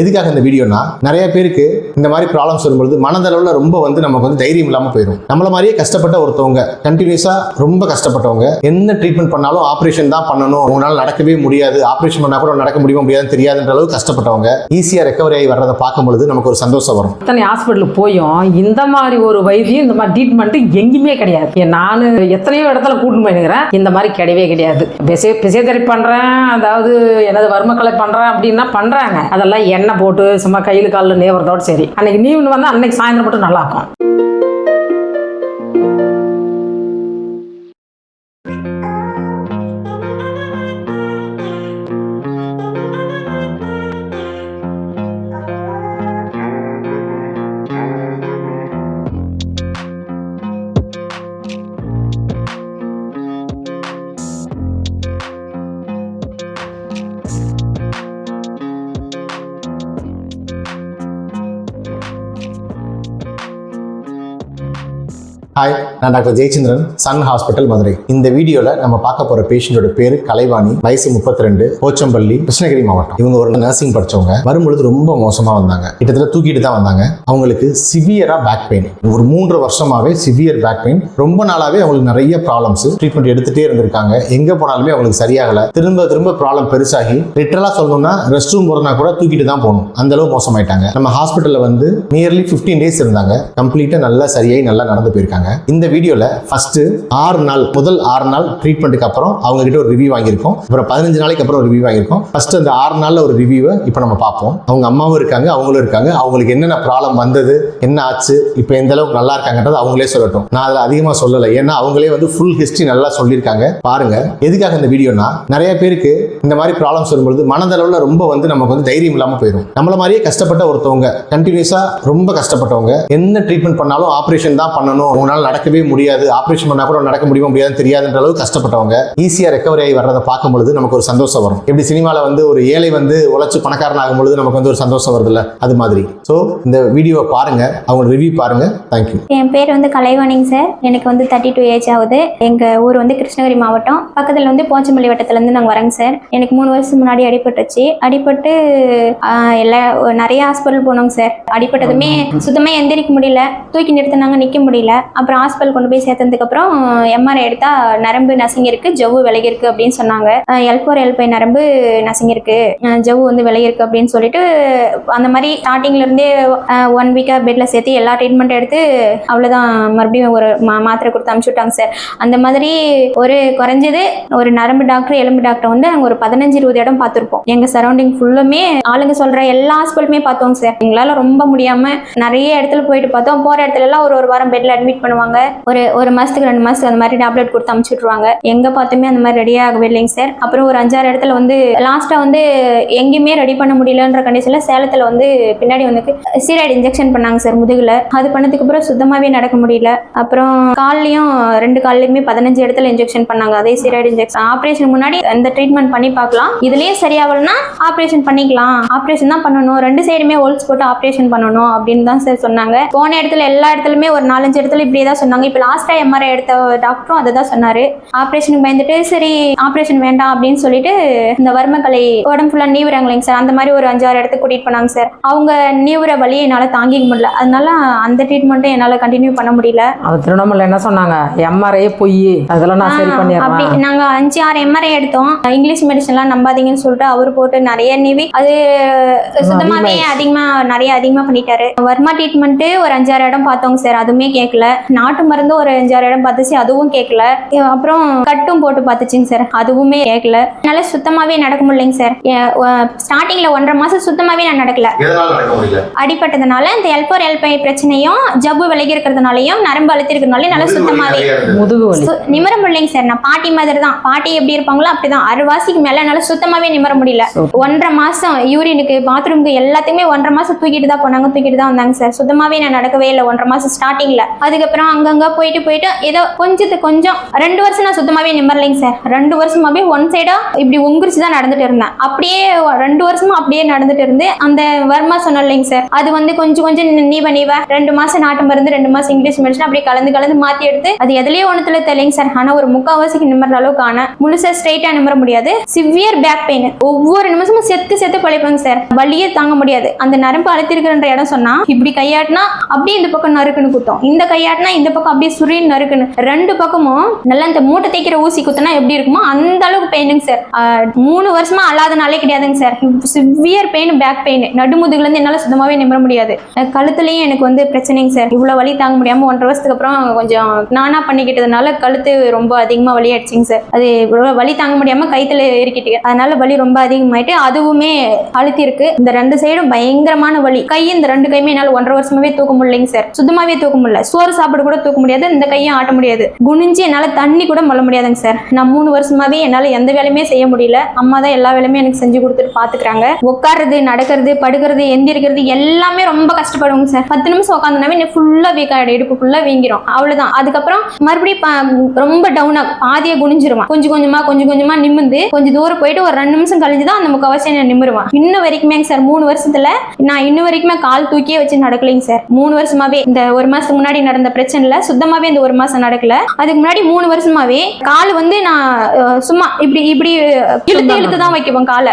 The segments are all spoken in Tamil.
எதுக்காக இந்த வீடியோனா நிறைய பேருக்கு இந்த மாதிரி ப்ராப்ளம்ஸ் வரும்பொழுது மனதளவில் ரொம்ப வந்து நமக்கு வந்து தைரியம் இல்லாமல் போயிடும் நம்மள மாதிரியே கஷ்டப்பட்ட ஒருத்தவங்க கண்டினியூஸாக ரொம்ப கஷ்டப்பட்டவங்க என்ன ட்ரீட்மெண்ட் பண்ணாலும் ஆப்ரேஷன் தான் பண்ணணும். உங்களால் நடக்கவே முடியாது. ஆப்ரேஷன் பண்ணால் கூட நடக்க முடியுமா முடியாதுன்னு தெரியாதுன்ற அளவுக்கு கஷ்டப்பட்டவங்க ஈஸியாக ரெக்கவரி ஆகி வர்றதை பார்க்கும் பொழுது நமக்கு ஒரு சந்தோஷம் வரும். இத்தனை ஹாஸ்பிட்டலுக்கு போயும் இந்த மாதிரி ஒரு வைத்தியம் இந்த மாதிரி ட்ரீட்மெண்ட் எங்கேயுமே கிடையாது. நான் எத்தனையோ இடத்துல கூட்டு போயிருக்கிறேன். இந்த மாதிரி கிடையவே கிடையாது. பிசே பிசியோதெரப்பி பண்ணுறேன் அதாவது எனது வர்மக்கலை பண்ணுறேன் அப்படின்னா பண்ணுறாங்க அதெல்லாம் எண்ணெய் போட்டு சும்மா கையில் காலில் நேவுறதோட சரி. அன்னைக்கு நீவ் வந்து அன்னைக்கு சாயந்தரம் மட்டும் நல்லா இருக்கும் ஹாய் நான் doctor Jayachandran Sun hospital Madurai. இந்த வீடியோல நம்ம பார்க்க போற பேஷண்டோட பேரு கலைவாணி. வயசு 32 போச்சம்பள்ளி கிருஷ்ணகிரி மாவட்டம். இவங்க ஒரு நர்சிங் படிச்சவங்க. வரும்பொழுது ரொம்ப மோசமா வந்தாங்க. கிட்டத்தட்ட தூக்கிட்டு தான் வந்தாங்க. அவங்களுக்கு சிவியரா பேக் பெயின் ஒரு மூன்று வருஷமாவே சிவியர் பேக் பெயின் ரொம்ப நாளாவே அவங்களுக்கு நிறைய ப்ராப்ளம்ஸ் ட்ரீட்மெண்ட் எடுத்துட்டே இருந்திருக்காங்க. எங்க போனாலுமே அவங்களுக்கு சரியாகல. திரும்ப திரும்ப ப்ராப்ளம் பெருசாகி லிட்டரலா சொல்லணும்னா ரெஸ்ட் ரூம் போறதுனா கூட தூக்கிட்டு தான் போகணும். அந்த அளவு மோசமாயிட்டாங்க. நம்ம ஹாஸ்பிட்டல்ல வந்து நியர்லி 15 டேஸ் இருந்தாங்க. கம்ப்ளீட்டா நல்லா சரியாகி நல்லா நடந்து போயிருக்காங்க. இந்த வீடியோல ஃபர்ஸ்ட் ஆறு நாள் முதல் ஆறு நாள் ட்ரீட்மெண்ட்டுக்கு அப்புறம் அவங்க கிட்ட ஒரு ரிவ்யூ வாங்கியிருக்கோம். அப்புறம் பதினஞ்சு நாளைக்கு அப்புறம் ஒரு ரிவ்யூ வாங்கியிருக்கோம். ஃபர்ஸ்ட் அந்த ஆறு நாள்ல ஒரு ரிவ்யூவை இப்போ நம்ம பார்ப்போம். அவங்க அம்மாவும் இருக்காங்க அவங்களும் இருக்காங்க. அவங்களுக்கு என்னென்ன ப்ராப்ளம் வந்தது என்ன ஆச்சு இப்போ எந்த அளவுக்கு நல்லா இருக்காங்கன்றது அவங்களே சொல்லட்டும். நான் அதில் அதிகமாக சொல்லலை. ஏன்னா அவங்களே வந்து ஃபுல் ஹிஸ்ட்ரி நல்லா சொல்லியிருக்காங்க. பாருங்க எதுக்காக இந்த வீடியோனா நிறைய பேருக்கு இந்த மாதிரி ப்ராப்ளம்ஸ் வரும்பொழுது மனதளவில் ரொம்ப வந்து நமக்கு வந்து தைரியம் இல்லாமல் போயிடும் நம்மள மாதிரியே கஷ்டப்பட்ட ஒருத்தவங்க கண்டினியூஸாக ரொம்ப கஷ்டப்பட்டவங்க என்ன ட்ரீட்மெண்ட் பண்ணாலும் ஆப்ரேஷன் தான் பண்ணணும். உங்களால் நடக்கவே முடியாது. ஆப்ரேஷன் பண்ணா கூட நடக்க முடியுமா முடியாதுன்னு தெரியாதுன்ற அளவுக்கு கஷ்டப்பட்டவங்க ஈஸியாக ரெக்கவரி ஆகி வர்றதை பார்க்கும் பொழுது நமக்கு ஒரு சந்தோஷம் வரும். எப்படி சினிமாவில் வந்து ஒரு ஏழை வந்து உழைச்சு பணக்காரன் ஆகும் பொழுது நமக்கு வந்து ஒரு சந்தோஷம் வருதுல்ல? அது மாதிரி. ஸோ இந்த வீடியோவை பாருங்க. அவங்க ரிவ்யூ பாருங்க. தேங்க்யூ என் பேர் வந்து கலைவாணிங்க சார். எனக்கு வந்து தேர்ட்டி டூ ஏஜ் ஆகுது. எங்கள் ஊர் வந்து கிருஷ்ணகிரி மாவட்டம். பக்கத்தில் வந்து போச்சம்பள்ளி வட்டத்துலேருந்து நாங்கள் வரேங்க சார். எனக்கு மூணு வருஷம் முன்னாடி அடிபட்டுச்சு அடிபட்டு எல்லா நிறைய ஹாஸ்பிட்டல் போனோங்க சார். அடிபட்டதுமே சுத்தமாக எந்திரிக்க முடியல. தூக்கி நிறுத்தினாங்க நிற்க முடியல. அப்புறம் ஹாஸ்பிட்டல் கொண்டு போய் சேர்த்ததுக்கப்புறம் எம்ஆர்ஐ எடுத்தா நரம்பு நசுங்கிருக்கு ஜவ்வு விலகிருக்கு அப்படின்னு சொன்னாங்க. எல் ஃபோர் எல் ஃபைவ் நரம்பு நசுங்கிருக்கு ஜவ்வு வந்து விலகிருக்கு அப்படின்னு சொல்லிட்டு அந்த மாதிரி ஸ்டார்டிங்ல இருந்தே ஒன் வீக்காக பெட்டில் சேர்த்து எல்லா ட்ரீட்மெண்ட் எடுத்து அவ்வளோதான் மறுபடியும் ஒரு மா மாத்திரை கொடுத்து அனுப்பிச்சு விட்டாங்க சார் அந்த மாதிரி ஒரு குறைஞ்சது ஒரு நரம்பு டாக்டர் எலும்பு டாக்டர் வந்து நாங்கள் ஒரு பதினஞ்சு இருபது இடம் பார்த்துருப்போம். எங்கள் சரௌண்டிங் ஃபுல்லுமே ஆளுங்க சொல்கிற எல்லா ஹாஸ்பிட்டலுமே பார்த்தோங்க சார் எங்களால் ரொம்ப முடியாமல் நிறைய இடத்துல போயிட்டு பார்த்தோம். போகிற இடத்துல எல்லாம் ஒரு ஒரு வாரம் பெட்டில் அட்மிட் பண்ணுவாங்க. ஒரு ஒரு மாதத்துக்கு ரெண்டு மாதத்துக்கு அந்த மாதிரி டேப்லெட் கொடுத்து அமுச்சு விட்ருவாங்க எங்கே பார்த்துமே அந்த மாதிரி ரெடி ஆகவே இல்லைங்க சார் அப்புறம் ஒரு அஞ்சாறு இடத்துல வந்து லாஸ்ட்டாக வந்து எங்கேயுமே ரெடி பண்ண முடியலன்ற கண்டிஷனில் சேலத்தில் வந்து பின்னாடி வந்து ஸ்டீராய்டு இன்ஜெக்ஷன் பண்ணாங்க சார் முதுகில். அது பண்ணதுக்கு அப்புறம் சுத்தமாகவே நடக்க முடியல. அப்புறம் கால்லையும் ரெண்டு கால்லையுமே பதினஞ்சு இடத்துல இன்ஜெக்ஷன் பண்ணாங்க. அதே ஸ்டீராய்டு இன்ஜெக்ஷன் ஆப்ரேஷன் முன்னாடி அந்த ட்ரீட்மெண்ட் பண்ணி பார்க்கலாம். இதுலயே சரியாகலன்னா ஆப்ரேஷன் பண்ணிக்கலாம். ஆப்ரேஷன் தான் பண்ணணும். ரெண்டு சைடுமே ஹோல்ஸ் போட்டு ஆப்ரேஷன் பண்ணணும் அப்படின்னு தான் சார் சொன்னாங்க. போன இடத்துல எல்லா இடத்துலையுமே ஒரு நாலஞ்சு இடத்துல இப்படியே தான் சொன்னாங்க. இப்போ லாஸ்ட்டாக எம்ஆர்ஐ எடுத்த டாக்டரும் அதை தான் சொன்னார். ஆப்ரேஷனுக்கு பயந்துட்டு சரி ஆப்ரேஷன் வேண்டாம் அப்படின்னு சொல்லிட்டு இந்த வர்மக்கலை உடம்பு ஃபுல்லாக நீவுறாங்களேங்க சார் அந்த மாதிரி ஒரு அஞ்சாறு இடத்துக்கு கூட்டிகிட்டு போனாங்க சார் அவங்க நீவுற வழியை என்னால் தாங்கிக்க முடியல. அதனால அந்த ட்ரீட்மெண்ட்டும் என்னால் கண்டினியூ பண்ண முடியல. அது திருவண்ணாமலை என்ன சொன்னாங்க? எம்ஆர்ஐ பொய். அதெல்லாம் நான் சரி அப்படி பண்ணிடுறேன் நாங்க அஞ்சு ஆறு எம்ஆர்ஐ எடுத்தோம். இங்கிலீஷ் மெடிசன்லாம் நம்பாதீங்கன்னு சொல்லிட்டு அவர் போட்டு நிறைய நிவி அது சுத்தமாவே அதிகமா நிறைய அதிகமா பண்ணிட்டாரு. வர்மா ட்ரீட்மெண்ட் ஒரு அஞ்சாறு இடம் பார்த்தோங்க சார் அதுவுமே கேட்கல நாட்டு மருந்து ஒரு அஞ்சாறு இடம் பார்த்துச்சு அதுவும் கேட்கல அப்புறம் கட்டும் போட்டு பார்த்துச்சுங்க சார் அதுவுமே கேட்கல என்னால சுத்தமாவே நடக்க முடியலைங்க சார். ஸ்டார்டிங்ல ஒன்றரை மாசம் சுத்தமாவே நான் நடக்கல. எதனால நடக்க முடியல? அடிபட்டதுனால இந்த எல் ஃபோர் எல் பிரச்சனையும் ஜவ்வு விலகி இருக்கிறதுனாலையும் நரம்பு அழுத்தி இருக்கிறதுனால என்னால சுத்தமாவே முதுகு வலி. சு- நிமிர முடியலைங்க சார். நான் பாட்டி மாதிரி தான் பாட்டி எப்படி இருப்பாங்களோ அப்படிதான். அறுவாசிக்கு மேல என்னால சுத்தமாவே நிமிர முடியல. ஒன்றரை மாசம் யூரினுக்கு பாத்ரூமுக்கு எல்லாத்தையுமே ஒன்றரை மாசம் தூக்கிட்டு தான் போனாங்க தூக்கிட்டு தான் வந்தாங்க சார். சுத்தமாவே நான் நடக்கவே இல்லை ஒன்றரை மாசம் ஸ்டார்டிங்ல அதுக்கப்புறம் அப்புறம் அங்கங்க போயிட்டு போயிட்டு ஏதோ கொஞ்சத்து கொஞ்சம் ரெண்டு வருஷம் நான் சுத்தமாவே நிம்மறலைங்க சார். ரெண்டு வருஷமாவே ஒன் சைடா இப்படி உங்குரிச்சு தான் நடந்துட்டு இருந்தேன். அப்படியே ரெண்டு வருஷமா அப்படியே நடந்துட்டு இருந்து அந்த வர்மா சொன்னேன் இல்லைங்க சார். அது வந்து கொஞ்சம் கொஞ்சம் நீவ நீவ ரெண்டு மாசம் நாட்டு மருந்து ரெண்டு மாசம் இங்கிலீஷ் மெடிசன் அப்படியே கலந்து கலந்து மாத்தி எடுத்து அது எதுலயே ஒண்ணுத்துல தெரியலைங்க சார். ஆனா ஒரு முக்காவாசிக்கு நிம்மற அளவுக்கு ஆன முழுசா ஸ்ட்ரைட்டா நிம்மற முடியாது. சிவியர் பேக் பெயின் ஒவ்வொரு நிமிஷமும் செத்து செத்து பழைப்பாங்க சார். வழியே தாங்க முடியாது. அந்த நரம்பு அழுத்திருக்கிற இடம் சொன்னா இப்படி கையாட்டினா அப்படியே இந்த பக்கம் நறுக்குன்னு குத்தம். இந்த கையாட்டினா இந்த பக்கம் அப்படியே சுரின்னு நறுக்குன்னு. ரெண்டு பக்கமும் நல்லா இந்த மூட்டை தேய்க்கிற ஊசி குத்துனா எப்படி இருக்குமோ அந்த அளவுக்கு பெயினுங்க சார் மூணு வருஷமா அல்லாத நாளே கிடையாதுங்க sir severe pain back pain நடுமுதுகுல இருந்து என்னால சுத்தமாவே நிம்மற முடியாது. அஹ் கழுத்துலயும் எனக்கு வந்து பிரச்சனைங்க சார் இவ்வளவு வலி தாங்க முடியாம ஒன்றரை வருஷத்துக்கு அப்புறம் கொஞ்சம் நானா பண்ணிக்கிட்டதுனால கழுத்து ரொம்ப அதிகமா வலி ஆயிடுச்சுங்க சார் அது இவ்வளவு வலி தாங்க முடியாம கைத்துல ஏறிக்கிட்டு. அதனால வலி ரொம்ப அதிகமாயிட்டு அதுவுமே அழுத்தி இருக்கு இந்த ரெண்டு சைடும் பயங்கரமான வலி. கை இந்த ரெண்டு கையுமே என்னால ஒன்றரை வருஷமாவே தூக்க முடியலைங்க சார் சுத்தமாவே தூக்க முடியல. சோறு சாப்பிட கூட தூக்க முடியாது இந்த கையும் ஆட்ட முடியாது. குனிஞ்சு என்னால் தண்ணி கூட மொழ முடியாதுங்க சார். நான் மூணு வருஷமாவே என்னால் எந்த வேலையுமே செய்ய முடியல. அம்மா தான் எல்லா வேலையுமே எனக்கு செஞ்சு கொடுத்துட்டு பாத்துக்கிறாங்க. உட்காறது நடக்கிறது படுக்கிறது எந்திரிக்கிறது எல்லாமே ரொம்ப கஷ்டப்படுவோங்க சார். பத்து நிமிஷம் உட்காந்துனாவே எனக்கு ஃபுல்லாக வீக் ஆயிடும். இடுப்பு ஃபுல்லாக வீங்கிரும். அவ்வளோதான் அதுக்கப்புறம் மறுபடியும் ரொம்ப டவுனாக பாதியை குனிஞ்சிருவான். கொஞ்சம் கொஞ்சமாக கொஞ்சம் கொஞ்சமாக நிமிந்து கொஞ்சம் தூரம் போயிட்டு ஒரு ரெண்டு நிமிஷம் கழிஞ்சு தான் அந்த முக்கால்வாசி நான் நிமிருவான். இன்ன வரைக்குமே சார் மூணு வருஷத்துல நான் இன்ன வரைக்குமே கால் தூக்கியே வச்சு நடக்கலைங்க சார். மூணு வருஷமாவே இந்த ஒரு மாதத்துக்கு முன்னாடி நடந்த பிரச்சனை பிரச்சனை இல்லை. சுத்தமாவே இந்த ஒரு மாசம் நடக்கல. அதுக்கு முன்னாடி மூணு வருஷமாவே கால் வந்து நான் சும்மா இப்படி இப்படி இழுத்து இழுத்து தான் வைக்குவேன் காலை.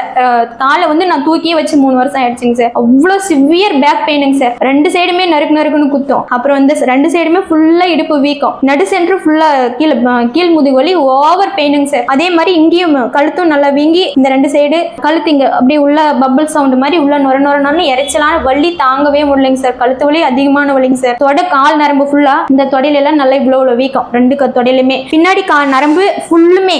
காலை வந்து நான் தூக்கியே வச்சு மூணு வருஷம் ஆயிடுச்சுங்க சார். அவ்வளோ சிவியர் பேக் பெயினுங்க சார். ரெண்டு சைடுமே நறுக்கு நறுக்குன்னு குத்தும். அப்புறம் வந்து ரெண்டு சைடுமே ஃபுல்லா இடுப்பு வீக்கம். நடு சென்டர் ஃபுல்லா கீழே கீழ் முதுகு வலி ஓவர் பெயினுங்க சார். அதே மாதிரி இங்கேயும் கழுத்தும் நல்லா வீங்கி இந்த ரெண்டு சைடு கழுத்து இங்க அப்படியே உள்ள பபிள் சவுண்ட் மாதிரி உள்ள நொர நொரன்னு இறைச்சலான வலி தாங்கவே முடியலைங்க சார். கழுத்து வலி அதிகமான வலிங்க சார். தொட கால் நரம்பு ஃபுல்லா இந்த தொடையில எல்லாம் நல்லா இவ்வளோ இவ்வளோ வீக்கம். ரெண்டு க- தொடையிலுமே. பின்னாடி கா நரம்பு ஃபுல்லுமே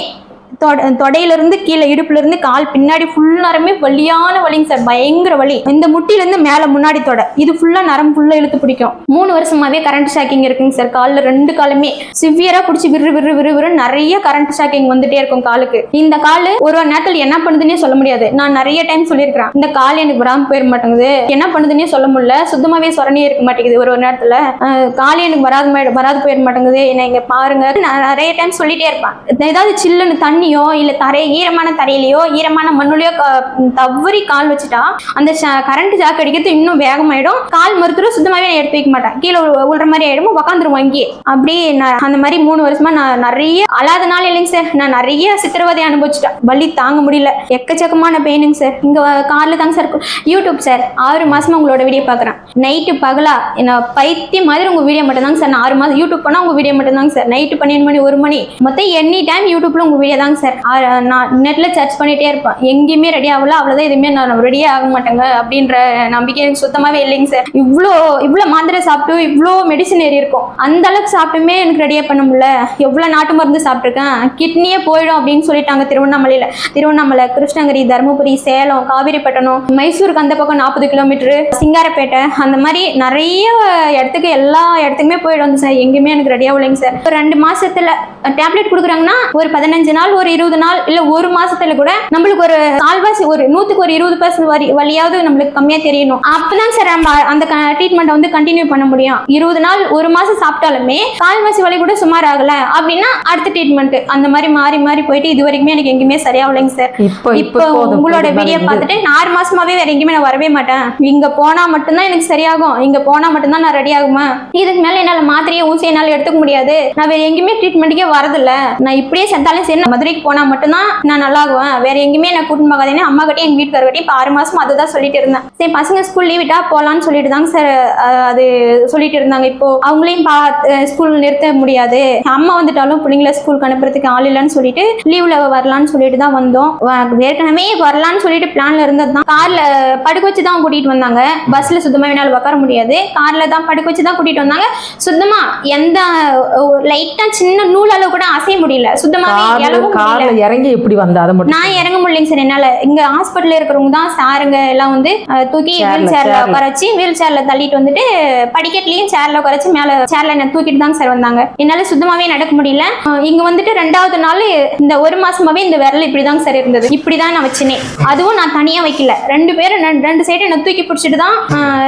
தொட- தொடையில இருந்து கீழே இடுப்புலேருந்து கால் பின்னாடி ஃபுல் நரமே வலியான வலிங்க சார் பயங்கர வலி. இந்த முட்டிலேருந்து மேலே மேல முன்னாடி தொட. இது ஃபுல்லா நரம் ஃபுல்லா இழுத்து பிடிக்கும். மூணு வருஷமாவே கரண்ட் ஷாக்கிங் இருக்குங்க சார் காலில் ரெண்டு காலுமே சிவியரா பிடிச்சி விறு விறு விறு விறு நிறைய கரண்ட் ஷாக்கிங் வந்துட்டே இருக்கும் காலுக்கு. இந்த கால் ஒரு ஒரு நேரத்தில் என்ன பண்ணுதுன்னே சொல்ல முடியாது. நான் நிறைய டைம் சொல்லியிருக்கிறேன். இந்த கால் எனக்கு வராமல் போயிட மாட்டேங்குது. என்ன பண்ணுதுன்னே சொல்ல முடியல. சுத்தமாவே சொரணியே இருக்க மாட்டேங்குது ஒரு ஒரு நேரத்துல. அஹ், கால் எனக்கு வராது வராது போயிட மாட்டேங்குது. என்ன இங்க பாருங்க. நான் நிறைய டைம் சொல்லிட்டே இருப்பேன். ஏதாவது சில்லுன்னு தண்ணி தண்ணியோ இல்ல தரை ஈரமான தரையிலையோ ஈரமான மண்ணுலயோ தவறி கால் வச்சுட்டா அந்த கரண்ட் ஜாக் அடிக்கிறது இன்னும் வேகமாயிடும். கால் மருத்துவம் சுத்தமாவே நான் எடுத்து வைக்க மாட்டேன் கீழே உள்- உள்ற மாதிரி ஆயிடும் உட்காந்துருவோம் இங்கேயே அப்படி நான் அந்த மாதிரி மூணு வருஷமா நான் நிறைய அழாத நாள் இல்லைங்க சார். நான் நிறைய சித்திரவதை அனுபவிச்சிட்டேன். வலி தாங்க முடியல. எக்கச்சக்கமான பெயினுங்க சார். இங்க காலில் தாங்க சார் யூடியூப் சார். ஆறு மாசமா உங்களோட வீடியோ பார்க்குறேன். நைட்டு பகலா என்ன பைத்தியம் மாதிரி உங்க வீடியோ மட்டும் தாங்க சார். நான் ஆறு மாதம் யூடியூப் பண்ணா உங்க வீடியோ மட்டும் தாங்க சார். நைட்டு பன்னெண்டு மணி ஒரு மணி. மொத்தம் எனி டைம் யூடியூப்ல உங்க வீடியோ தாங்க சார். நான் நெட்ல சர்ச் பண்ணிட்டே இருப்பேன். எங்கேயுமே ரெடி ஆகல. அவ்வளவுதான் எதுவுமே நான் ரெடியே ஆக மாட்டேங்க அப்படின்ற நம்பிக்கை எனக்கு சுத்தமாவே இல்லைங்க சார். இவ்வளோ இவ்வளோ மாத்திரை சாப்பிட்டு இவ்வளோ மெடிசன் ஏறி இருக்கும். அந்த அளவுக்கு சாப்பிட்டுமே எனக்கு ரெடியாக பண்ண முடியல. எவ்வளோ நாட்டு மருந்து சாப்பிட்ருக்கேன் கிட்னியே போயிடும் அப்படின்னு சொல்லிட்டாங்க திருவண்ணாமலையில். திருவண்ணாமலை கிருஷ்ணகிரி தருமபுரி சேலம் காவிரிப்பட்டினம் மைசூருக்கு அந்த பக்கம் நாற்பது கிலோமீட்டரு சிங்காரப்பேட்டை அந்த மாதிரி நிறைய இடத்துக்கு எல்லா இடத்துக்குமே போயிடும் சார். எங்கேயுமே எனக்கு ரெடியாக இல்லைங்க சார். ரெண்டு மாசத்துல டேப்லெட் கொடுக்குறாங்கன்னா ஒரு பதினஞ்சு நாள் ஒரு இருபது நாள் இல்ல ஒரு மாசத்துல கூட நம்மளுக்கு ஒரு கால்வாசி ஒரு நூத்துக்கு ஒரு இருபது பர்சன்ட் வரி வழியாவது நம்மளுக்கு கம்மியா தெரியணும். அப்பதான் சார் நம்ம அந்த ட்ரீட்மெண்ட்டை வந்து கண்டினியூ பண்ண முடியும். இருபது நாள் ஒரு மாசம் சாப்பிட்டாலுமே கால்வாசி வலி கூட சுமார் ஆகல. அப்படின்னா அடுத்த ட்ரீட்மெண்ட் அந்த மாதிரி மாறி மாறி போயிட்டு இது வரைக்குமே எனக்கு எங்கேயுமே சரியாகலைங்க சார் இப்போ இப்போ உங்களோட வீடியோ. பார்த்துட்டு நான் ஆறு மாசமாவே வேற எங்கேயுமே நான் வரவே மாட்டேன். இங்க போனா மட்டும்தான் எனக்கு சரியாகும். இங்க போனா மட்டும்தான் நான் ரெடி ஆகுமா? இதுக்கு மேல என்னால மாத்திரையை ஊசி என்னால எடுத்துக்க முடியாது. நான் வேற எங்கேயுமே ட்ரீட்மெண்ட்டுக்கே வரதில்ல. நான் இப்படியே செத்தாலும் சரி நான் மதுரைக்கு போனா மட்டும்தான் நான் நல்லா ஆகுவேன் வேற எங்கேயுமே நான் கூட்டிட்டு போகாதேன்னு அம்மா கிட்டே எங்க வீட்டுக்காரர்கிட்டயும் இப்போ ஆறு மாசமா அதுதான் சொல்லிட்டு இருந்தேன். சரி பசங்க ஸ்கூல் லீவ் விட்டா போலான்னு சொல்லிட்டு தாங்க சார் அது சொல்லிட்டு இருந்தாங்க. இப்போ அவங்களையும் பா ஸ்கூல் நிறுத்த முடியாது. அம்மா வந்துட்டாலும் பிள்ளைங்கள ஸ்கூலுக்கு அனுப்புறதுக்கு ஆள் இல்லைன்னு சொல்லிட்டு லீவ்ல வரலான்னு சொல்லிட்டு தான் வந்தோம். ஏற்கனவே வரலான்னு சொல்லிட்டு பிளான்ல இருந்தது தான். கார்ல படுக்க வச்சு தான் கூட்டிட்டு வந்தாங்க. பஸ்ல சுத்தமா என்னால உட்கார முடியாது. கார்ல தான் படுக்க வச்சு தான் கூட்டிட்டு வந்தாங்க. சுத்தமா எந்த லைட்டா சின்ன நூல் அளவு கூட அசைய முடியல. சுத்தமாவே கார்ல இறங்கி எப்படி வந்த? அதை மட்டும் நான் இறங்க முடியலைங்க சார் என்னால இங்க ஹாஸ்பிட்டல்ல இருக்கிறவங்க தான் சாருங்க எல்லாம் வந்து தூக்கி வீல் சேர்ல. உட்கார வச்சு வீல் சேர்ல தள்ளிட்டு வந்துட்டு படிக்கட்டுலயும் சேர்ல உட்கார வச்சு மேல சேர்ல என்ன தூக்கிட்டு தான் சார் வந்தாங்க. என்னால சுத்தமாவே நடக்க முடியல. இங்க வந்துட்டு ரெண்டாவது நாள் இந்த ஒரு மாசமாவே இந்த விரல் இப்படிதாங்க சார் இருந்தது. இப்படிதான் நான் வச்சினேன் அதுவும் நான் தனியா வைக்கல. ரெண்டு பேரும் ரெண்டு- சைடு என்ன தூக்கி பிடிச்சிட்டு தான்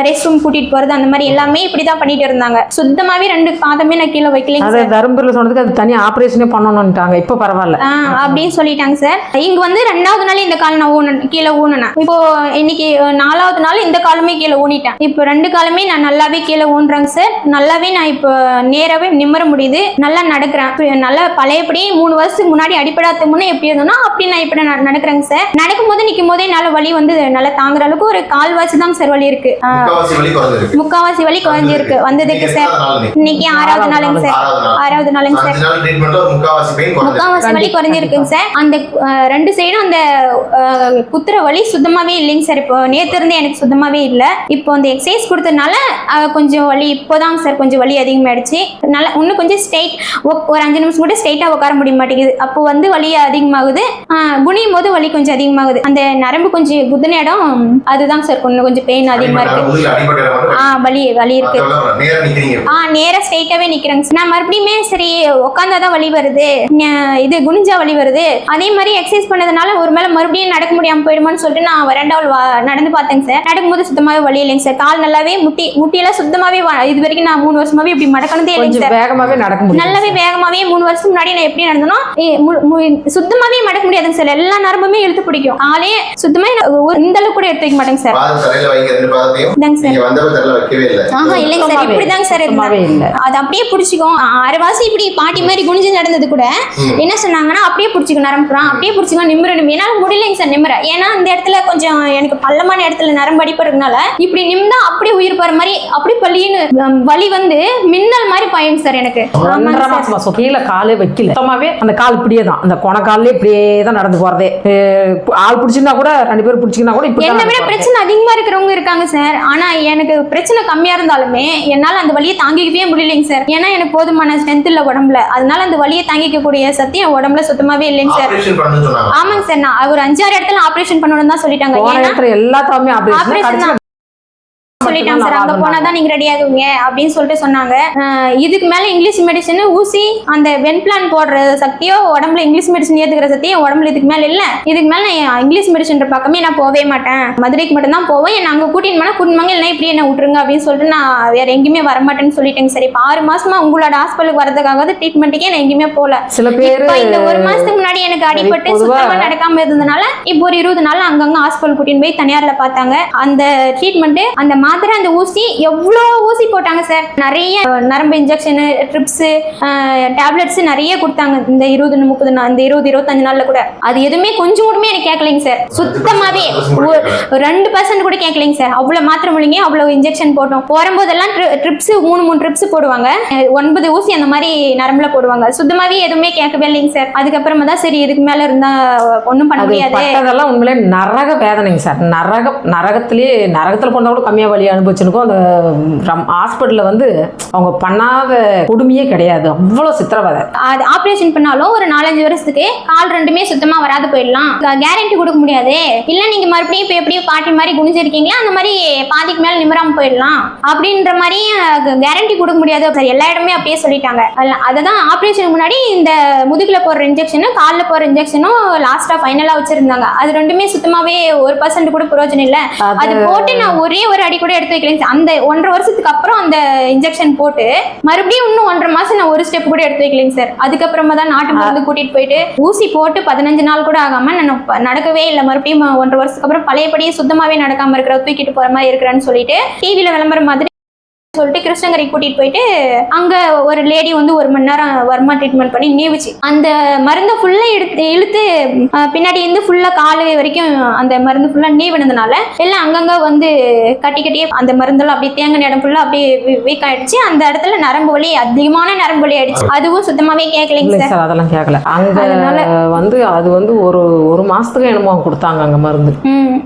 ரெஸ்ட் ரூம் கூட்டிட்டு போறது அந்த மாதிரி எல்லாமே இப்படிதான் பண்ணிட்டு இருந்தாங்க. சுத்தமாவே ரெண்டு பாதமே நான் கீழே சார் தருமபுரியில் சொன்னதுக்கு அது தனியாக ஆப்ரேஷனே பண்ணணும்ட்டாங்க இப்போ பரவாயில்ல. அப்படின்னு சொல்லிட்டாங்க சார். இங்க வந்து ரெண்டாவது நாள் இந்த கால் நான் ஊன கீழே ஊனுனேன் இப்போ இன்னைக்கு நாலாவது நாள் இந்த காலுமே கீழே ஊனிட்டேன். இப்போ ரெண்டு காலுமே நான் நல்லாவே கீழே ஊன்றேங்க சார். நல்லாவே நான் இப்போ நேராவே நிம்மற முடியுது. நல்லா நடக்கிறேன். இப்ப நல்லா பழையபடி மூணு வருஷத்துக்கு முன்னாடி அடிப்படாத முன்னே எப்படி இருந்தோம்னா அப்படி நான் இப்படி நட- நடக்கிறேங்க சார். நடக்கும் போது நிற்கும் போதே நல்ல வலி வந்து நல்லா தாங்குற அளவுக்கு ஒரு கால்வாசி தான் சார் வலி இருக்கு. முக்காவாசி வலி குறைஞ்சிருக்கு. முக்காவாசி வலி குறைஞ்சிருக்கு. வந்ததுக்கு. சார். இன்னைக்கு? ஆறாவது நாளுங்க சார். ஆறாவது நாள். ஆறாவது நாளுங்க சார். முக்காவாசி பெயின் குறைஞ்சிருக்கு. முக்காவாசி வலி குறைஞ்சிருக்குங்க சார். அந்த ரெண்டு சைடும் அந்த குத்துற வலி சுத்தமாவே இல்லைங்க சார். இப்போ நேத்து இருந்தே எனக்கு சுத்தமாவே இல்லை. இப்போ அந்த எக்ஸசைஸ் கொடுத்ததுனால கொஞ்சம் வலி இப்போதாங்க சார் கொஞ்சம் வலி அதிகமாயிடுச்சு. நல்லா இன்னும் கொஞ்சம் ஸ்ட்ரைட் ஒரு அஞ்சு நிமிஷம் கூட ஸ்ட்ரைட்டாக உட்கார முடிய மாட்டேங்குது. அப்போ வந்து வலி அதிகமாகுது. குனியும் போது வலி கொஞ்சம் அதிகமாகுது. அந்த நரம்பு கொஞ்சம் குதின இடம் அதுதாங்க சார் கொஞ்சம் கொஞ்சம் பெயின் அதிகமாக இருக்கு. ஆ வலி வலி இருக்கு. ஆ நேரா ஸ்ட்ரைட்டாவே நிக்கிறேங்க சார். நான் மறுபடியுமே சரி உட்காந்தாதான் வலி வருது. இது குனிஞ்சா வலி வருது. அதே மாதிரி எக்ஸசைஸ் பண்ணதுனால ஒரு மேல மறுபடியும் நடக்க முடியாம போயிடுமான்னு சொல்லிட்டு நான் ரெண்டாவது நடந்து பார்த்தேங்க சார் நடக்கும்போது சுத்தமாவே வலி இல்லைங்க சார் கால் நல்லாவே முட்டி முட்டியெல்லாம் சுத்தமாவே வ- இது வரைக்கும் நான் மூணு வருஷமாவே இப்படி மடக்கணதே இல்லைங்க கொஞ்சம் சார் வேகமாவே நடக்க முடியும். நல்லாவே வேகமாவே மூணு வருஷம் முன்னாடி நான் எப்படி நடந்தனோ சுத்தமாவே மடக்க முடியாதுங்க சார் எல்லா நரம்புமே இழுத்து பிடிக்கும். காலே சுத்தமா நான் ஒரு- இந்த அளவுக்கு கூட எடுத்து வைக்க மாட்டேங்க சார் ஆஹா இல்லைங்க சார் இப்படிதாங்க சார். அது அப்படியே பிடிச்சிக்கும். அரைவாசி இப்படி பாட்டி மாதிரி குனிஞ்சு நடந்தது கூட என்ன சொன்னாங்கன்னா அப்படியே பிடிச்சிக்கும் நரம்புறான். அப்படியே பிடிச்சிக்கும் நிமிர நிமிர என்னால முடியலைங்க சார் நிமிர. ஏன்னா அந்த இடத்துல கொஞ்சம் எனக்கு பள்ளமான இடத்துல நரம்பு அடிப்படுறதுனால இப்படி நிமிந்தா அப்படியே உயிர் போற மாதிரி அப்படியே பள்ளின்னு வலி வந்து மின்னல் மாதிரி பாயும் சார் எனக்கு. கீழே காலே வைக்கல. சுத்தமாவே அந்த கால் இப்படியே தான் அந்த கொணக்காலே இப்படியே தான் நடந்து போறதே. ஆள் பிடிச்சிருந்தா கூட ரெண்டு பேரும் பிடிச்சிங்கன்னா கூட என்னை விட பிரச்சனை அதிகமா இருக்கிறவங்க இருக்காங்க சார். ஆனா எனக்கு பிரச்சனை கம்மியா இருந்தாலுமே என்னால அந்த வலியை தாங்கிக்கவே முடியலைங்க சார். ஏன்னா எனக்கு போதுமான ஸ்ட்ரென்த் இல்ல உடம்புல. அதனால அந்த வலியை தாங்கிக்க கூடிய சக்தி என் உடம்புல சுத்தமாவே இல்லைங்க சார் ஆபரேஷன் பண்ணணும்னு சொன்னாங்க ஆமாங்க சார் நான் ஒரு அஞ்சாறு இடத்துல ஆபரேஷன் பண்ணணும்னு தான் சொல்லிட்டாங்க இடத்துல எல்லாத்தாமே ஆபரேஷன். சொல்லிட்டாங்க சார் அங்க போனாதான் நீங்க ரெடி ஆகுவீங்க அப்படின்னு சொல்லிட்டு சொன்னாங்க. இதுக்கு மேல இங்கிலீஷ் மெடிசன் ஊசி அந்த வெண்பிளான் போடுற சக்தியோ உடம்புல இங்கிலீஷ் மெடிசன் ஏத்துக்கிற சக்தியோ உடம்புல இதுக்கு மேல இல்ல. இதுக்கு மேல இங்கிலீஷ் மெடிசன் பக்கமே நான் போவே மாட்டேன். மதுரைக்கு மட்டும் தான் போவேன். என்ன அங்க கூட்டிட்டு போனா வாங்க இல்லைன்னா இப்படி என்ன விட்டுருங்க அப்படின்னு சொல்லிட்டு நான் வேற எங்கேயுமே வரமாட்டேன்னு சொல்லிட்டேங்க சரி இப்போ ஆறு மாசமா உங்களோட ஹாஸ்பிட்டலுக்கு வரதுக்காக ட்ரீட்மெண்ட்டுக்கே நான் எங்கேயுமே போல. சில பேர் இந்த ஒரு மாசத்துக்கு முன்னாடி எனக்கு அடிபட்டு சுத்தமா நடக்காம இருந்ததுனால இப்போ ஒரு இருபது நாள் அங்கங்க ஹாஸ்பிட்டல் கூட்டிட்டு போய் தனியார்ல பார்த்தாங்க. அந்த ட்ரீட்மெண்ட் அந்த மாத்திரை அந்த ஊசி எவ்வளோ ஊசி போட்டாங்க சார்? நிறைய நரம்பு இன்ஜெக்ஷனு ட்ரிப்ஸ் டேப்லெட்ஸ் நிறைய கொடுத்தாங்க இந்த இருபது முப்பது நாள் இந்த இருபது இருபத்தஞ்சு நாள்ல கூட. அது எதுவுமே கொஞ்சம் கூடமே எனக்கு கேட்கலைங்க சார். ஒரு ரெண்டு பர்சன்ட் கூட கேட்கலைங்க சார். அவ்வளவு மாத்திரை முழுங்கி அவ்வளவு இன்ஜெக்ஷன் போட்டோம். போகும்போதெல்லாம் ட்ரிப்ஸ் மூணு மூணு ட்ரிப்ஸ் போடுவாங்க. ஒன்பது ஊசி அந்த மாதிரி நரம்புல போடுவாங்க. சுத்தமாவே எதுவுமே கேட்கவே இல்லைங்க சார். அதுக்கப்புறமா தான் சரி இதுக்கு மேல இருந்தா ஒன்றும் பண்ண முடியாது. பட்டதெல்லாம் உண்மையிலே நரக வேதனைங்க சார். நரக நரகத்திலேயே நரகத்தில் போனா கூட கம்மியாக வலி அனுபவிச்சுனுக்கும் அந்த ஹாஸ்பிட்டலில் வந்து அவங்க பண்ணாத கொடுமையே கிடையாது. அவ்வளோ சித்திரவதை. அது ஆப்ரேஷன் பண்ணாலும் ஒரு நாலஞ்சு வருஷத்துக்கு கால் ரெண்டுமே சுத்தமா வராது போயிடலாம். கேரண்டி கொடுக்க முடியாது. இல்ல நீங்க மறுபடியும் இப்போ எப்படி பாட்டி மாதிரி குனிஞ்சிருக்கீங்களா? அந்த மாதிரி பாதிக்கு மேல நிமிராம போயிடலாம். அப்படின்ற மாதிரி கேரண்டி கொடுக்க முடியாது. சார் எல்லா இடமே அப்படியே சொல்லிட்டாங்க. அதுதான் ஆப்ரேஷன் முன்னாடி இந்த முதுகுல போடுற இன்ஜெக்ஷனும் காலில் போடுற இன்ஜெக்ஷனும் லாஸ்டா ஃபைனலா வச்சிருந்தாங்க. அது ரெண்டுமே சுத்தமாவே ஒரு பர்சன்ட் கூட பிரயோஜனம் இல்ல. அது போட்டு நான் ஒரே ஒரு அடி கூட எடுத்து வைக்கலைங்க சார். அந்த ஒன்றரை வருஷத்துக்கு அப்புறம் அந்த இன்ஜெக்ஷன் போட்டு மறுபடியும் இன்னும் ஒன்றரை மாசம் நான் ஒரு ஸ்டெப் கூட எடுத்து வைக்கலைங்க சார் அதுக்கப்புறமா தான் நாட்டு மருந்து கூட்டிட்டு போயிட்டு ஊசி போட்டு பதினஞ்சு நாள் கூட ஆகாம நான் நடக்கவே இல்லை மறுபடியும் ஒன்றரை வருஷத்துக்கு அப்புறம் பழையபடியே சுத்தமாவே நடக்காம இருக்கிற தூக்கிட்டு போற மாதிரி இருக்கிறேன்னு சொல்லிட்டு டிவியில விளம்பரம் மாதிரி சொல்லிட்டு கிருஷ்ணகிரி கூட்டிட்டு போயிட்டு அங்க ஒரு லேடி வந்து ஒரு மணி நேரம் வர்மா ட்ரீட்மெண்ட் பண்ணி நீவுச்சு அந்த மருந்தை ஃபுல்லா எடுத்து இழுத்து பின்னாடி இருந்து ஃபுல்லா காலு வரைக்கும் அந்த மருந்து ஃபுல்லா நீவினதுனால எல்லாம் அங்கங்க வந்து கட்டி கட்டியே அந்த மருந்தெல்லாம் அப்படியே தேங்கின இடம் ஃபுல்லா அப்படியே வீக் ஆயிடுச்சு. அந்த இடத்துல நரம்பு வலி அதிகமான நரம்பு வலி ஆயிடுச்சு. அதுவும் சுத்தமாவே கேட்கலைங்க சார். அதெல்லாம் கேட்கல. அதனால- வந்து அது வந்து ஒரு ஒரு மாசத்துக்கு என்னமோ கொடுத்தாங்க அங்கே மருந்து.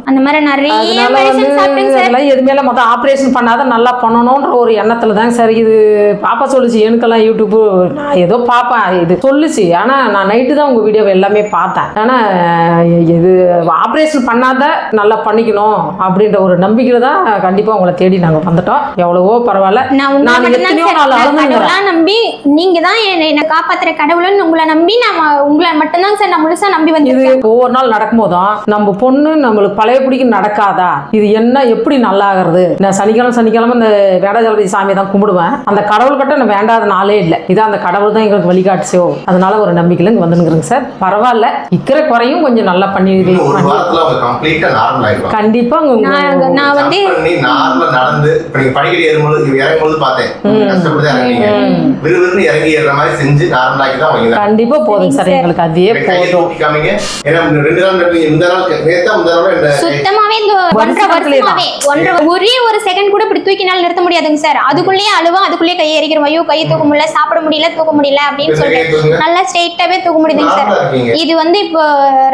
அந்த மாதிரி நிறைய எதுவுமே மொத்தம் ஆப்ரேஷன் பண்ணாத நல்லா பண்ணணுன்ற ஒரு எண்ணத்தில் தாங்க சார். இது பாப்பா சொல்லுச்சு எனக்கெல்லாம் யூடியூப்பு நான் ஏதோ பார்ப்பேன் இது சொல்லுச்சு. ஆனால் நான் நைட்டு தான் உங்கள் வீடியோவை எல்லாமே பார்த்தேன். ஆனால் இது ஆப்ரேஷன் பண்ணாத நல்லா பண்ணிக்கணும் அப்படின்ற ஒரு நம்பிக்கையில் தான் கண்டிப்பாக உங்களை தேடி நாங்கள் வந்துட்டோம். எவ்வளவோ பரவாயில்ல. நான் எத்தனையோ நாள் அழுதுங்கிறேன் நம்பி நீங்க தான் என்னை காப்பாத்துற கடவுள்னு உங்களை நம்பி நான் உங்களை மட்டும்தான் சார் நான் முழுசா நம்பி இது வந்திருக்கேன். ஒவ்வொரு நாள் நடக்கும்போதும் நம்ம பொண்ணு நம்மளுக்கு பழையபடிக்கு நடக்காதா? இது என்ன எப்படி நல்லா ஆகிறது நான் சனிக்கிழமை சனிக்கிழமை இந்த வேடாஜலபதி சாமியை தான் கும்பிடுவேன். அந்த கடவுள்கிட்ட நான் வேண்டாத நாளே இல்லை. இதான் அந்த கடவுள் தான் எங்களுக்கு வழிகாட்டுச்சோ அதனால ஒரு நம்பிக்கையில் இங்கே வந்துருக்குறேங்க சார். பரவாயில்ல. இக்கிற குறையும் கொஞ்சம் நல்லா பண்ணி உங்க நான் வந்து நடந்து படிக்கடி ஏறும்போது இறங்கும்போது பார்த்தேன். கஷ்டப்பட்டு இறங்கி ஏறுற மாதிரி செஞ்சு நார்மல் ஆக்கி தான் அவங்க கண்டிப்பாக போதுங்க சார். எங்களுக்கு அதே போதும். ஏன்னா ரெண்டு நாள் இந்த நாள் நேத்தா இந்த நாள் சுத்தமாவே இந்த ஒன்றரை. வருஷமாவே ஒன்றரை ஒரே ஒரு செகண்ட் கூட இப்படி தூக்கினால நிறுத்த முடியாதுங்க சார். அதுக்குள்ளேயே அழுவா அதுக்குள்ளேயே கையை எறிக்கிறோம் ஐயோ கையை தூக்க முடியல சாப்பிட முடியல தூக்க முடியல அப்படின்னு சொல்லிட்டு. நல்லா ஸ்ட்ரெயிட்டாவே தூக்க முடியுதுங்க சார். இது வந்து இப்போ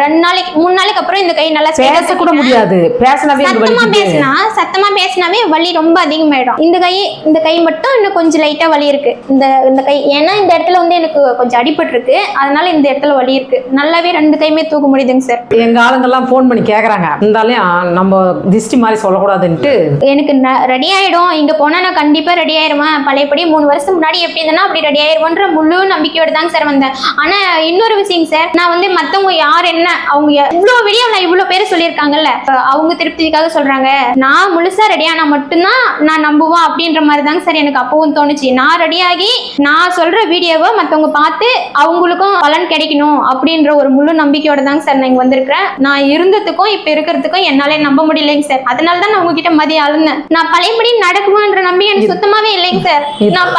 ரெண்டு நாளைக்கு மூணு நாளைக்கு அப்புறம் இந்த கை நல்லா பேசக்கூட தூக்கிட்டேன். முடியாது. பேசினாவே சத்தமா பேசினா சத்தமா பேசினாவே வலி ரொம்ப அதிகமாயிடும். இந்த கை இந்த கை மட்டும் இன்னும் கொஞ்சம் லைட்டா வலி இருக்கு. இந்த இந்த கை ஏன்னா இந்த இடத்துல வந்து எனக்கு கொஞ்சம் அடிபட்டு இருக்கு அதனால இந்த இடத்துல வலி இருக்கு. நல்லாவே ரெண்டு கையுமே தூக்க முடியுதுங்க சார். எங்க ஆளுங்கெல்லாம் ஃபோன் பண்ணி கேக்குறாங்க. இருந்தாலும் நம்ம திஷ்டி மாதிரி சொல்லக்கூடாதுன்ட்டு. எனக்கு ரெடி ஆயிடும். இங்க போனா நான் கண்டிப்பாக ரெடி ஆயிருவேன் பழையபடி மூணு வருஷம் முன்னாடி எப்படி இருந்தேன்னா அப்படி ரெடி ஆயிருவோன்ற முழு நம்பிக்கையோடு தாங்க சார் வந்தேன். ஆனால் இன்னொரு விஷயம் சார் நான் வந்து மற்றவங்க யார் என்ன அவங்க இவ்வளோ வீடியோல இவ்வளோ பேர் சொல்லியிருக்காங்கல்ல அவங்க திருப்திக்காக சொல்கிறாங்க நான் முழுசாக ரெடி ஆனால் மட்டும்தான் நான் நம்புவேன் அப்படின்ற மாதிரி தாங்க சார் எனக்கு அப்பவும் தோணுச்சு. நான் ரெடியாகி நான் சொல்கிற வீடியோவை மற்றவங்க பார்த்து அவங்களுக்கும் பலன் கிடைக்கணும் அப்படின்ற ஒரு முழு நம்பிக்கையோட தாங்க சார் நான் இங்கே வந்திருக்கிறேன். நான் இருந்ததுக்கும் இப்போ இருக்கிறதுக்கும் என்னாலே நம்ப முடியலைங்க சார் அதனால தான் நான் உங்ககிட்ட மதியம் அழுந்தேன். நான் பழையபடி நடக்குமான்ற நம்பிக்கை எனக்கு சுத்தமாவே இல்லைங்க சார். நான்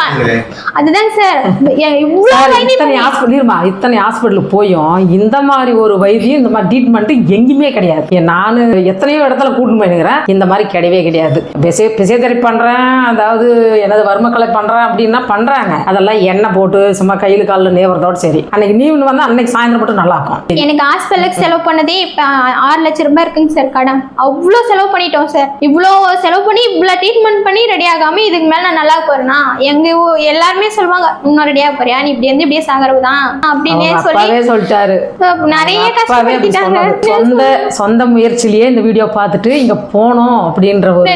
அதுதாங்க சார். இத்தனை பண்ணி- ஹாஸ்பிட்டல் இத்தனை ஹாஸ்பிட்டலுக்கு போயும். இந்த மாதிரி ஒரு வைத்தியம் இந்த மாதிரி ட்ரீட்மெண்ட் எங்கேயுமே கிடையாது. நான் எத்தனையோ இடத்துல கூட்டிட்டு போயிருக்கிறேன். இந்த மாதிரி கிடையவே கிடையாது. பிசே பிசியோதெரப்பி பண்றேன் அதாவது எனது வர்மக்கலை பண்றேன் அப்படின்னா பண்றாங்க. அதெல்லாம் எண்ணெய் போட்டு சும்மா கையில் காலில் நேவறதோட சரி. அன்னைக்கு நீ வந்து அன்னைக்கு சாயந்தரம் மட்டும் நல்லா இருக்கும். எனக்கு ஹாஸ்பிட்டலுக்கு செலவு பண்ணதே இப்ப ஆறு லட்சம் ரூபாய் இருக்குங்க சார் கடன். அவ்வளோ செலவு பண்ணிட்டோம் சார். இவ்வளோ செலவு பண்ணி இவ்வளோ ட்ரீட்மெண்ட் பண்ணி ரெடி ஆகாம இதுக்கு மேல நான் நல்லா போறேன்னா எங்க எல்லாருமே சொல்லுவாங்க இன்னும் போறியா நீ இப்படி வந்து இப்படியே சாகரவு தான் அப்படின்னே சொல்லி சொல்லிட்டாரு. நிறைய கஷ்டப்படுத்திட்டாங்க. சொந்த சொந்த முயற்சியிலேயே இந்த வீடியோ பார்த்துட்டு இங்க போனோம் அப்படின்ற ஒரு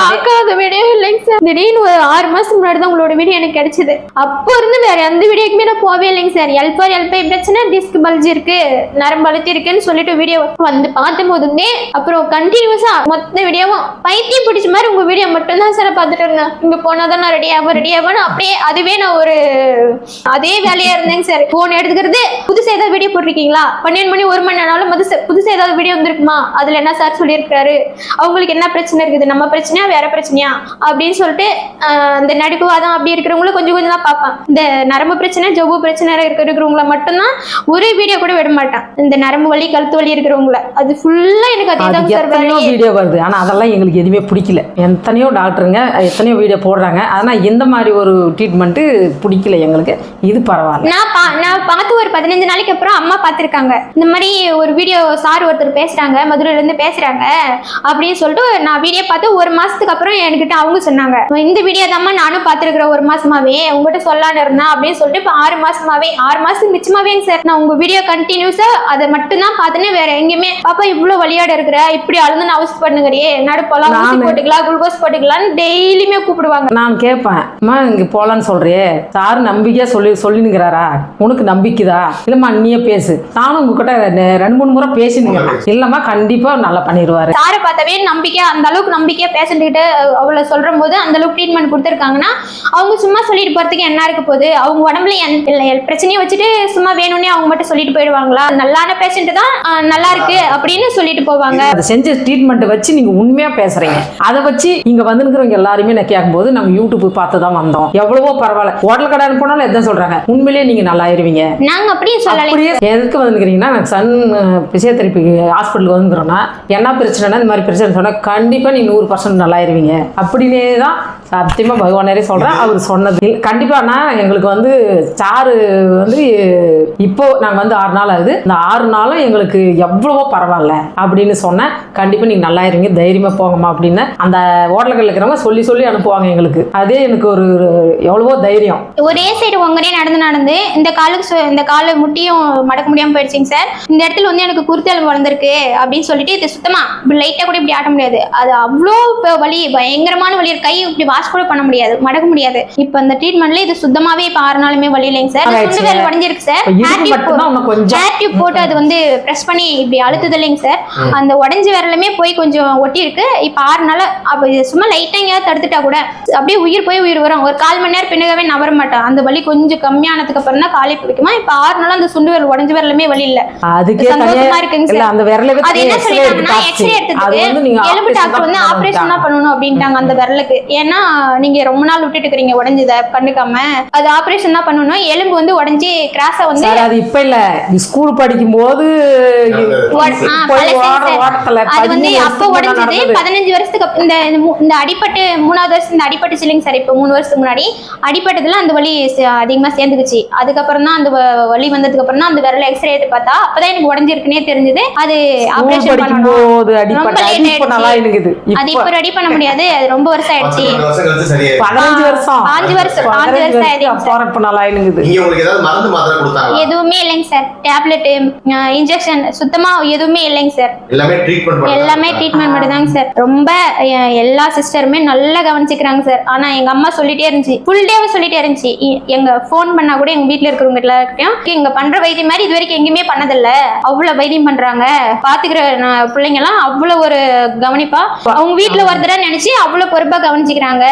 பார்க்காத வீடியோ இல்லைங்க சார். திடீர்னு ஒரு ஆறு மாசம் முன்னாடி தான் உங்களோட வீடியோ எனக்கு கிடைச்சது. அப்போ இருந்து வேற எந்த வீடியோக்குமே நான் போவே இல்லைங்க சார். எல்பார் எல்பை பிரச்சனை டிஸ்க் பல்ஜ் இருக்கு நரம்பு அழுத்தி இருக்குன்னு சொல்லிட்டு வீடியோ வந்து பார்த்தும் போதுமே அப்புறம் கண்டினியூஸா மொத்த வீடியோவும் பைத்தியம் பிடிச்ச மாதிரி உங்க வீடியோ மட்டும் தான் சார் பார்த்துட்டு இருந்தேன். இங்க போனாதான் நான் ரெடி ஆகும் ரெடி ஆகும் அப்படியே அதுவே நான் ஒரு அதே வேலையா இருந்தேங்க சார். போன் எடுத்துக்கிறது புதுசா ஏதாவது வீடியோ போட்டிருக்கீங்களா? பன்னெண்டு மணி ஒரு மணி ஆனாலும் புதுசு புதுசா ஏதாவது வீடியோ வந்திருக்குமா? அதுல என்ன சார் சொல்லியிருக்காரு அவங்களுக்கு என்ன பிரச்சனை இருக்குது? நம்ம பிரச்சனையா வேற பிரச்சனையா? அப்படின்னு சொல்லிட்டு இந்த நடுக்குவாதம் அப்படி இருக்கிறவங்களும் கொஞ்சம் கொஞ்சம் தான் பார்ப்பேன் இந்த நரம்பு பிரச்சனை ஜவ்வு பிரச்சனை இருக்க- இருக்கிறவங்கள மட்டும்தான் ஒரு வீடியோ கூட விட மாட்டேன். இந்த நரம்பு வலி கழுத்து வலி இருக்கிறவங்கள. அது ஃபுல்லா எனக்கு அதே தான் வீடியோ வருது. ஆனா அதெல்லாம் எங்களுக்கு எதுவுமே பிடிக்கல. எத்தனையோ டாக்டருங்க எத்தனையோ வீடியோ போடுறாங்க. ஆனா இந்த மாதிரி ஒரு ட்ரீட்மெண்ட்டு பிடிக்கல எங்களுக்கு. இது பரவாயில்ல. நான் பா நான் பார்த்து ஒரு பதினஞ்சு நாளைக்கு அப்புறம் அம்மா பார்த்துருக்காங்க. இந்த மாதிரி ஒரு வீடியோ சார் ஒருத்தர் பேசுறாங்க மதுரையில இருந்து பேசுறாங்க அப்படின்னு சொல்லிட்டு நான் வீடியோ பார்த்து ஒரு மாசத்துக்கு அப்புறம் என்கிட்ட அவங்க சொன்னாங்க. இந்த வீடியோ தாம்மா நானும் பார்த்துருக்குறேன் ஒரு மாசமாவே உங்ககிட்ட சொல்லலான்னு இருந்தேன் அப்படின்னு சொல்லிட்டு இப்போ ஆறு மாசமாவே ஆறு மாசத்துக்கு மிச்சமாவே சார். நான் உங்க வீடியோ கண்டினியூஸா அதை மட்டும் தான் பார்த்தேனே வேற எங்கேயுமே. பாப்பா இவ்வளவு வழியாட இருக்கிற இப்படி அழுதுன்னு அவசரம் பண்ணுங்கறியே நடுப்பெல்லாம் ஊசி நானு- போட்டுக்கலாம் குளுக்கோஸ் போட்டுக்கலாம்னு டெய்லியுமே கூப்பிடுவாங்க. நான் கேட்பேன் அம்மா இங்க போலான்னு சொல்றியே. சார் நம்பிக்கையா சொல்லி சொல்லினுங்கிறாரா? உனக்கு நம்பிக்கைதா? இல்லம்மா நீயே பேசு. நானும் உங்ககிட்ட ரெண்டு மூணு முறை பேசினுங்கிறேன் இல்லம்மா கண்டிப்பா நல்லா பண்ணிடுவாரு சாரை பார்த்தாவே நம்பிக்கையா அந்த அளவுக்கு நம்பிக்கையா கிட்ட அவளை சொல்ற போது அந்த அளவுக்கு ட்ரீட்மெண்ட் கொடுத்துருக்காங்கன்னா அவங்க சும்மா சொல்லிட்டு போறதுக்கு என்ன இருக்க போகுது? அவங்க உடம்புல பிரச்சனையை வச்சுட்டு சும்மா வேணும்னே அவங்க மட்டும் சொல்லிட்டு போயிடுவாங்களா? நல்லான பேஷண்ட் தான் நல்லா இருக்கு அப்படின்னு சொல்லிட்டு போவாங்க. அதை செஞ்ச ட்ரீட்மெண்ட்டை வச்சு நீங்க உண்மையா பேசுறீங்க. அதை வச்சு இங்க வந்துருக்கிறவங்க எல்லாருமே நான் கேட்கும்போது நாங்க யூடியூப் பார்த்து தான் வந்தோம். எவ்வளவோ பரவாயில்ல. ஹோட்டல் கடை போனாலும் எதான் சொல்றாங்க? உண்மையிலேயே நீங்க நல்லா ஆயிருவீங்க. நாங்க அப்படியே சொல்லலை. அப்படியே எதுக்கு வந்துக்கிறீங்கன்னா நான் சன் பிசியோதெரப்பி ஹாஸ்பிட்டலுக்கு வந்துக்கிறோன்னா என்ன பிரச்சனைனா இந்த மாதிரி பிரச்சனை சொன்னா கண்டிப்பா நீ நூறு பர்சன்ட் நல்லாயிருவீங்க அப்படின்னே தான் சத்தியமாக பகவானரே சொல்கிறேன் அவர் சொன்னது. இல்ல, கண்டிப்பாண்ணா எங்களுக்கு வந்து சாரு வந்து இப்போ நாங்கள் வந்து ஆறு நாள் ஆகுது. இந்த ஆறு நாளும் எங்களுக்கு எவ்வளவோ பரவாயில்ல அப்படின்னு சொன்னேன் கண்டிப்பாக நீங்கள் நல்லா இருங்க தைரியமாக போங்கம்மா அப்படின்னு அந்த ஹோட்டலுக்கு இருக்கிறவங்க சொல்லி சொல்லி அனுப்புவாங்க எங்களுக்கு. அதே எனக்கு ஒரு எவ்வளவோ தைரியம். ஒரே சைடு உங்களே நடந்து நடந்து இந்த காலுக்கு இந்த காலு முட்டியும் மடக்க முடியாமல் போயிடுச்சுங்க சார். இந்த இடத்துல வந்து எனக்கு குருத்தெலும்பு வளர்ந்துருக்கு அப்படின்னு சொல்லிட்டு இது சுத்தமாக இப்படி கூட இப்படி ஆட்ட முடியாது. அது அவ்வளோ வலி பயங்கரமான வலி. கை இப்படி வாஷ் கூட பண்ண முடியாது மடக்க முடியாது. இப்போ அந்த ட்ரீட்மெண்ட்ல இது சுத்தமாவே இப்போ ஆறு நாளுமே வலி இல்லைங்க சார். சுண்டு வேல் உடஞ்சிருக்கு சார். ஹேர் டியூப் போட்டு அது வந்து ப்ரெஸ் பண்ணி இப்படி அழுத்துது இல்லைங்க சார். அந்த உடஞ்ச விரலுமே போய் கொஞ்சம் ஒட்டி இருக்கு இப்போ ஆறு நாள் அப்போ சும்மா லைட்டாக எங்கேயாவது தடுத்துட்டா கூட அப்படியே உயிர் போய் உயிர் வரும். ஒரு கால் மணி நேரம் பின்னகவே நவர மாட்டேன் அந்த வலி கொஞ்சம் கம்மியானதுக்கு அப்புறம் தான் காலை பிடிக்குமா? இப்போ ஆறு நாள் அந்த சுண்டு விரல் உடஞ்ச விரலுமே வலி இல்லை. அதுக்கே சந்தோஷமா இருக்குங்க சார். அந்த விரலுக்கு அது என்ன சொல்லிட்டாங்கன்னா எக்ஸ்ரே எடுத்ததுக்கு எலும்பு டாக்டர் வந்து ஆபரேஷன் தான் பண்ணணும் அப்படின்ட்டாங்க அந்த விரலுக்கு. ஏன்னா நீங்க ரொம்ப நாள் விட்டுட்டு இருக்கிறீங்க உடஞ்சத கண்டுக்காம. அது ஆபரேஷன் தான் பண்ணணும். எலும்பு வந்து உடஞ்சி கிராஸா வந்து சார் அது இப்ப இல்ல. ஸ்கூல் படிக்கும் போது அது வந்து அப்போ உடைஞ்சது. பதினஞ்சு வருஷத்துக்கு இந்த இந்த அடிப்பட்டு மூணாவது வருஷம் இந்த அடிப்பட்டு இல்லைங்க சார் இப்போ மூணு வருஷத்துக்கு முன்னாடி அடிப்பட்டதுல அந்த வலி அதிகமா சேர்ந்துக்குச்சு. அதுக்கப்புறம் தான் அந்த வலி வந்ததுக்கு அப்புறம் தான் அந்த விரல எக்ஸ்ரே எடுத்து பார்த்தா அப்பதான் எனக்கு உடஞ்சிருக்குன்னே தெரிஞ்சது. அது ஆபரேஷன் பண்ணணும். ரொம்ப அது இப்ப ஆயிடுச்சு. அது ரெடி பண்ண முடியாது. அது ரொம்ப வருஷம் ஆயிடுச்சு. வருஷம் கழிச்சு சரியாயிடும் பதினஞ்சு ஆ, வருஷம். பாஞ்சு வருஷம், ஆயிடுச்சு அப்புறம் இப்ப நல்லா இருக்குது நீங்க உங்களுக்கு ஏதாவது மருந்து மாத்திரை கொடுத்தாங்களா? எதுவுமே இல்லைங்க சார். டேப்லெட்டு இன்ஜெக்ஷன் சுத்தமா எதுவுமே இல்லைங்க சார். எல்லாமே ட்ரீட்மெண்ட் எல்லாமே ட்ரீட்மெண்ட் மட்டும் தாங்க சார். ரொம்ப எல்லா சிஸ்டருமே நல்லா கவனிச்சுக்கிறாங்க சார். ஆனா எங்க அம்மா சொல்லிட்டே இருந்துச்சு. ஃபுல் டேவே சொல்லிட்டே இருந்துச்சு. இ- எங்க ஃபோன் பண்ணா கூட எங்க வீட்ல இருக்கிறவங்க எல்லாருக்கிட்டையும் இங்க பண்ற வைத்தியம் மாதிரி இது வரைக்கும் எங்கேயுமே பண்ணதில்ல. அவ்வளவு வைத்தியம் பண்றாங்க. பாத்துக்கிற பிள்ளைங்க எல்லாம் அவ்வளவு ஒரு கவனிப்பா. அவங்க வீட்ல ஒரு தடவை நினைச்சு அவ்வளவு பொறுப்பா கவனிச்சுக்கிறாங்க.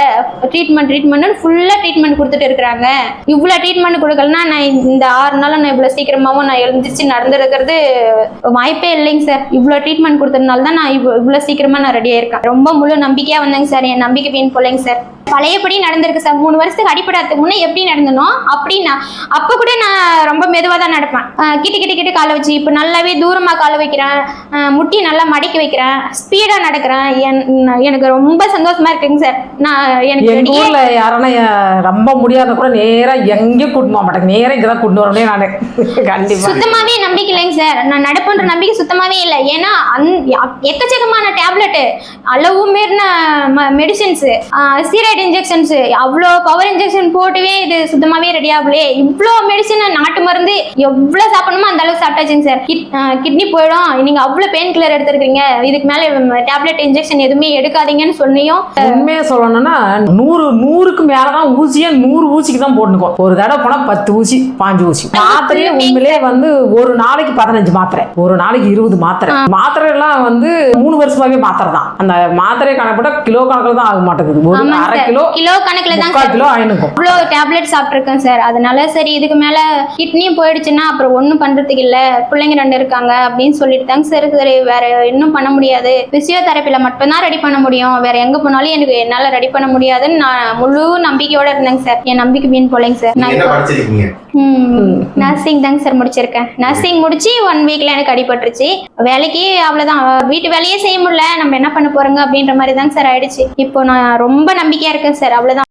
ட்ரீட்மெண்ட் ட்ரீட்மெண்ட் ஃபுல்லா ட்ரீட்மெண்ட் கொடுத்துட்டு இருக்கிறாங்க. இவ்வளவு ட்ரீட்மெண்ட் கொடுக்கலன்னா நான் இந்த ஆறு நாள் நான் இவ்வளவு சீக்கிரமாவும் நான் எழுந்திருச்சு நடந்துருக்கிறது வாய்ப்பே இல்லைங்க சார். இவ்வளவு ட்ரீட்மெண்ட் கொடுத்ததுனால தான் நான் இவ்வளவு இவ்வளவு சீக்கிரமா நான் ரெடியாக இருக்கேன் ரொம்ப முழு நம்பிக்கையா வந்தேங்க சார். என் நம்பிக்கை வீண் போலைங்க சார். பழையபடி நடந்திருக்கு சார். மூணு வருஷத்துக்கு அடிப்படாததுக்கு முன்னே எப்படி நடந்தனோ அப்படி நான் அப்போ கூட நான் ரொம்ப மெதுவாக தான் நடப்பேன். கிட்ட கிட்ட கிட்ட காலை வச்சு இப்போ நல்லாவே தூரமாக காலை வைக்கிறேன். முட்டி நல்லா மடக்கி வைக்கிறேன். ஸ்பீடாக நடக்கிறேன். எனக்கு ரொம்ப சந்தோஷமா இருக்குங்க சார். நான் எனக்கு ஊர்ல யாரனா ரொம்ப முடியாத கூட நேரா எங்கேயும் போக மாட்டேங்க. நேரா இங்கதான் கூட்டிட்டு வரணும் நானு. கண்டிப்பா. சுத்தமாவே நம்பிக்கை இல்லைங்க சார். நான் நடப்புன்ற நம்பிக்கை சுத்தமாவே இல்லை. ஏன்னா அந் எக்கச்சக்கமான டேப்லெட் அளவு மீறின மெடிசின்ஸ் ஸ்டீராய்டு இன்ஜெக்ஷன்ஸ் அவ்வளோ பவர் இன்ஜெக்ஷன் போட்டுவே இது சுத்தமாவே ரெடி ஆகலையே. இவ்வளோ மெடிசன் நாட்டு மருந்து எவ்வளோ சாப்பிடணுமோ அந்த அளவுக்கு சாப்பிட்டாச்சுங்க சார். கிட்னி போயிடும். நீங்க அவ்வளோ பெயின் கில்லர் எடுத்துருக்கீங்க இதுக்கு மேலே டேப்லெட் இன்ஜெக்ஷன் எதுவுமே எடுக்காதீங்கன்னு சொன்னியும். உண்மையா சொல்லணும்னா நூறு நூறுக்கு மேலதான் ஊசியா நூறு ஊசிக்கு தான் போட்டுக்கோம். ஒரு தடவை போனா பத்து ஊசி பாஞ்சு ஊசி. மாத்திரையே உண்மையிலே வந்து ஒரு நாளைக்கு பதினஞ்சு மாத்திரை. ஒரு நாளைக்கு இருபது மாத்திரை. மாத்திரை எல்லாம் வந்து மூணு வருஷமாவே மாத்திரை தான். அந்த மாத்திரை கணக்கிட்ட கிலோ கணக்கில் தான் ஆக மாட்டேங்குது. ஒரு அரை கிலோ? கிலோ கணக்குல தான் முக்கால் கிலோ ஆயினுக்கும் அவ்வளோ டேப்லெட் சாப்பிட்ருக்கேன் சார் அதனால சரி இதுக்கு மேலே கிட்னியும் போயிடுச்சுன்னா அப்புறம் ஒன்றும் பண்ணுறதுக்கு இல்லை. பிள்ளைங்க ரெண்டு இருக்காங்க அப்படின்னு சொல்லிட்டு தாங்க சார் சரி வேற இன்னும் பண்ண முடியாது. பிசியோதெரப்பியில் மட்டும்தான் ரெடி பண்ண முடியும். வேற எங்கே போனாலும் எனக்கு என்னால் ரெடி பண்ண முடியாதுன்னு நான் முழு நம்பிக்கையோட இருந்தேங்க சார் என் நம்பிக்கை மீன் போலைங்க சார் நான் நர்சிங் தாங்க சார் முடிச்சிருக்கேன். நர்சிங் முடிச்சு ஒன் வீக்ல எனக்கு அடிபட்டுருச்சு. வேலைக்கு அவ்வளோதான் வீட்டு வேலையே செய்ய முடியல. நம்ம என்ன பண்ண போறோங்க அப்படின்ற மாதிரி தாங்க சார் ஆயிடுச்சு. இப்போ நான் ரொம்ப நம்பிக்கையா இருக்கேன் சார் அவ்வளோதான்